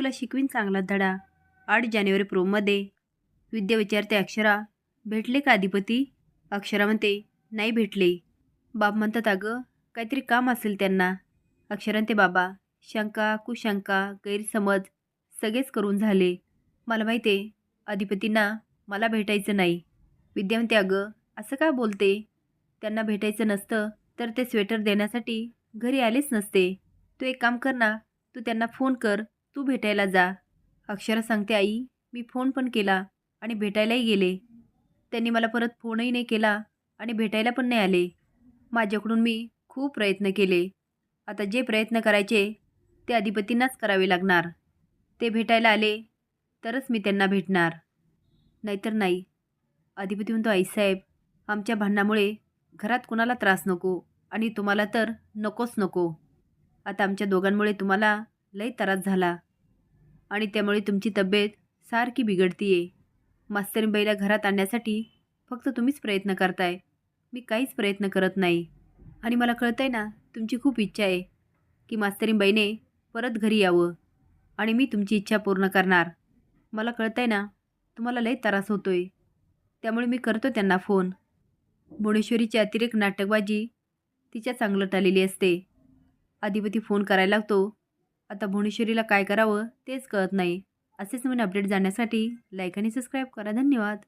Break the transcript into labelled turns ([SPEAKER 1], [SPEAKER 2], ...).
[SPEAKER 1] तुला शिकवीन चांगला धडा. आठ जानेवारी प्रोमध्ये. विद्या विचारते अक्षरा. भेटले का अधिपती? अक्षरा म्हणते नाही भेटले. बाप म्हणतात अगं काहीतरी काम असेल त्यांना. अक्षरा ते बाबा शंका कुशंका गैरसमज सगळेच करून झाले. मला माहिती आहे अधिपतींना मला भेटायचं नाही. विद्या म्हणते अगं असं का बोलते? त्यांना भेटायचं नसतं तर ते स्वेटर देण्यासाठी घरी आलेच नसते. तू एक काम कर ना तू त्यांना फोन कर तू भेटायला जा. अक्षरा सांगते आई. मी फोन पण केला आणि भेटायलाही गेले. त्यांनी मला परत फोनही नाही केला आणि भेटायला पण नाही आले. माझ्याकडून मी खूप प्रयत्न केले. आता जे प्रयत्न करायचे ते अधिपतींनाच करावे लागणार. ते भेटायला आले तरच मी त्यांना भेटणार. नाहीतर नाही. अधिपती म्हणतो आईसाहेब आमच्या भांडणामुळे घरात कुणाला त्रास नको आणि तुम्हाला तर नकोच नको. आता आमच्या दोघांमुळे तुम्हाला लई त्रास झाला. आणि त्यामुळे तुमची तब्येत सारखी बिघडतीये. मास्तरीबाईला घरात आणण्यासाठी फक्त तुम्हीच प्रयत्न करताय. मी काहीच प्रयत्न करत नाही. आणि मला कळतंय ना तुमची खूप इच्छा आहे की मास्तरीबाईने परत घरी यावं. आणि मी तुमची इच्छा पूर्ण करणार. मला कळतंय ना तुम्हाला लई त्रास होतो आहे त्यामुळे मी करतो त्यांना फोन. भुवनेश्वरीची अतिरेक नाटकबाजी तिच्या चांगलं आलेली असते. अधिपती फोन करायला लागतो. आता भुवनेश्वरीला काय करावं तेच कळत नाही. असेच नवीन अपडेट जाण्यासाठी लाईक आणि सबस्क्राईब करा. धन्यवाद.